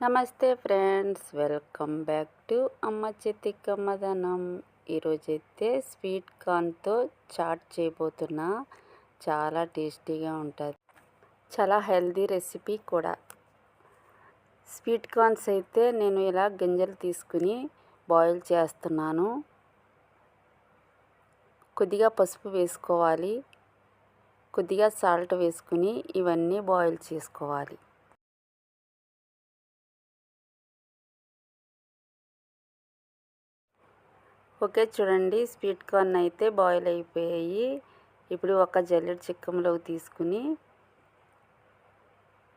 నమస్తే friends welcome back to అమ్మ చేతి కమ్మదనం ఈరోజైతే స్వీట్ కార్న్తో చాట్ చేయబోతున్నా. చాలా టేస్టీగా ఉంటుంది. చాలా హెల్దీ రెసిపీ కూడా. స్వీట్ కార్న్స్ అయితే నేను ఇలా గింజలు తీసుకుని బాయిల్ చేస్తున్నాను. కొద్దిగా పసుపు వేసుకోవాలి. కొద్దిగా సాల్ట్ వేసుకుని ఇవన్నీ బాయిల్ చేసుకోవాలి. ఓకే చూడండి. స్వీట్ కార్న్ అయితే బాయిల్ అయిపోయాయి. ఇప్పుడు ఒక జల్లెడ చిక్కంలోకి తీసుకుని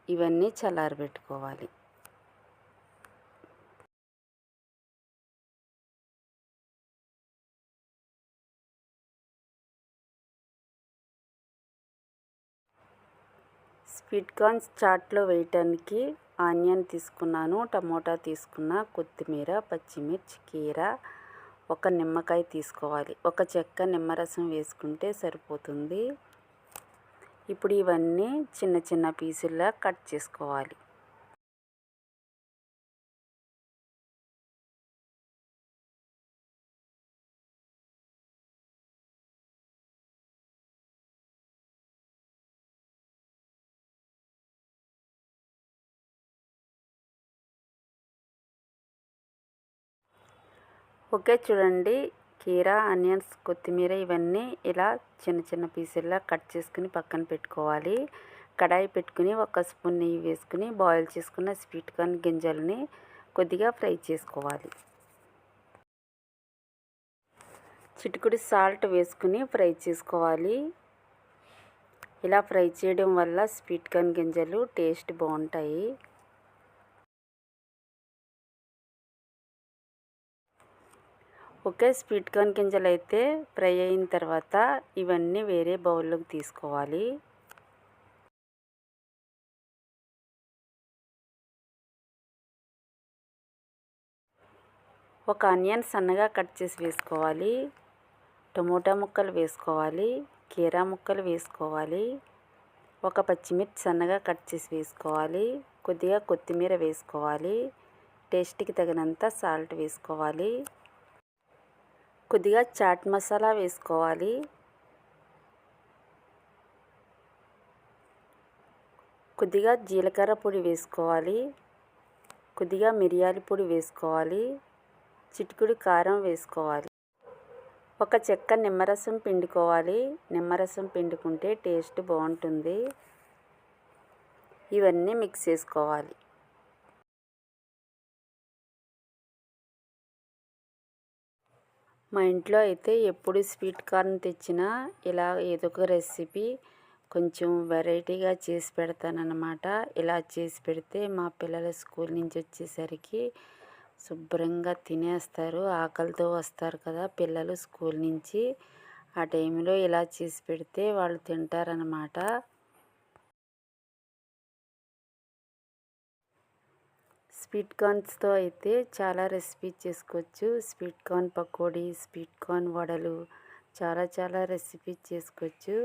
ఇవన్నీ చల్లారబెట్టుకోవాలి. స్వీట్ కార్న్స్ చాట్లో వేయటానికి ఆనియన్ తీసుకున్నాను టమోటా తీసుకున్న కొత్తిమీర పచ్చిమిర్చి కీర ఒక నిమ్మకాయ తీసుకోవాలి. ఒక చెక్క నిమ్మరసం వేసుకుంటే సరిపోతుంది. ఇప్పుడు ఇవన్నీ చిన్న చిన్న పీసుల్లా కట్ చేసుకోవాలి. ఓకే చూడండి. కీరా ఆనియన్స్ కొత్తిమీర ఇవన్నీ ఇలా చిన్న చిన్న పీసుల్లా కట్ చేసుకుని పక్కన పెట్టుకోవాలి. కడాయి పెట్టుకుని ఒక స్పూన్ నెయ్యి వేసుకుని బాయిల్ చేసుకున్న స్వీట్ కార్న్ గింజల్ని కొద్దిగా ఫ్రై చేసుకోవాలి. చిటుకుడి సాల్ట్ వేసుకుని ఫ్రై చేసుకోవాలి. ఇలా ఫ్రై చేయడం వల్ల స్వీట్ కార్న్ గింజలు టేస్ట్ బాగుంటాయి. ఒకే స్వీట్ కార్న్ గింజలు అయితే ఫ్రై అయిన తర్వాత ఇవన్నీ వేరే బౌల్లోకి తీసుకోవాలి. ఒక ఆనియన్ సన్నగా కట్ చేసి వేసుకోవాలి. టమోటా ముక్కలు వేసుకోవాలి. కీరా ముక్కలు వేసుకోవాలి. ఒక పచ్చిమిర్చి సన్నగా కట్ చేసి వేసుకోవాలి. కొద్దిగా కొత్తిమీర వేసుకోవాలి. టేస్ట్కి తగినంత సాల్ట్ వేసుకోవాలి. కొద్దిగా చాట్ మసాలా వేసుకోవాలి. కొద్దిగా జీలకర్ర పొడి వేసుకోవాలి. కొద్దిగా మిరియాల పొడి వేసుకోవాలి. చిటికుడు కారం వేసుకోవాలి. ఒక చెక్క నిమ్మరసం పిండుకోవాలి. నిమ్మరసం పిండుకుంటే టేస్ట్ బాగుంటుంది. ఇవన్నీ మిక్స్ చేసుకోవాలి. మా ఇంట్లో అయితే ఎప్పుడు స్వీట్ కార్న్ తెచ్చినా ఇలా ఏదో ఒక రెసిపీ కొంచెం వెరైటీగా చేసి పెడతానన్నమాట. ఇలా చేసి పెడితే మా పిల్లల స్కూల్ నుంచి వచ్చేసరికి శుభ్రంగా తినేస్తారు. ఆకలితో వస్తారు కదా పిల్లలు స్కూల్ నుంచి. ఆ టైంలో ఇలా చేసి పెడితే వాళ్ళు తింటారనమాట స్వీట్ కార్న్స్తో అయితే చాలా రెసిపీ చేసుకోవచ్చు. Sweet corn pakodi sweet corn వడలు చాలా చాలా రెసిపీ చేసుకోవచ్చు.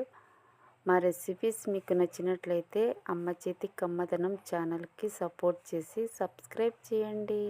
మా రెసిపీస్ మీకు నచ్చినట్లయితే అమ్మ చేతి కమ్మదనం ఛానల్కి సపోర్ట్ చేసి సబ్స్క్రైబ్ చేయండి.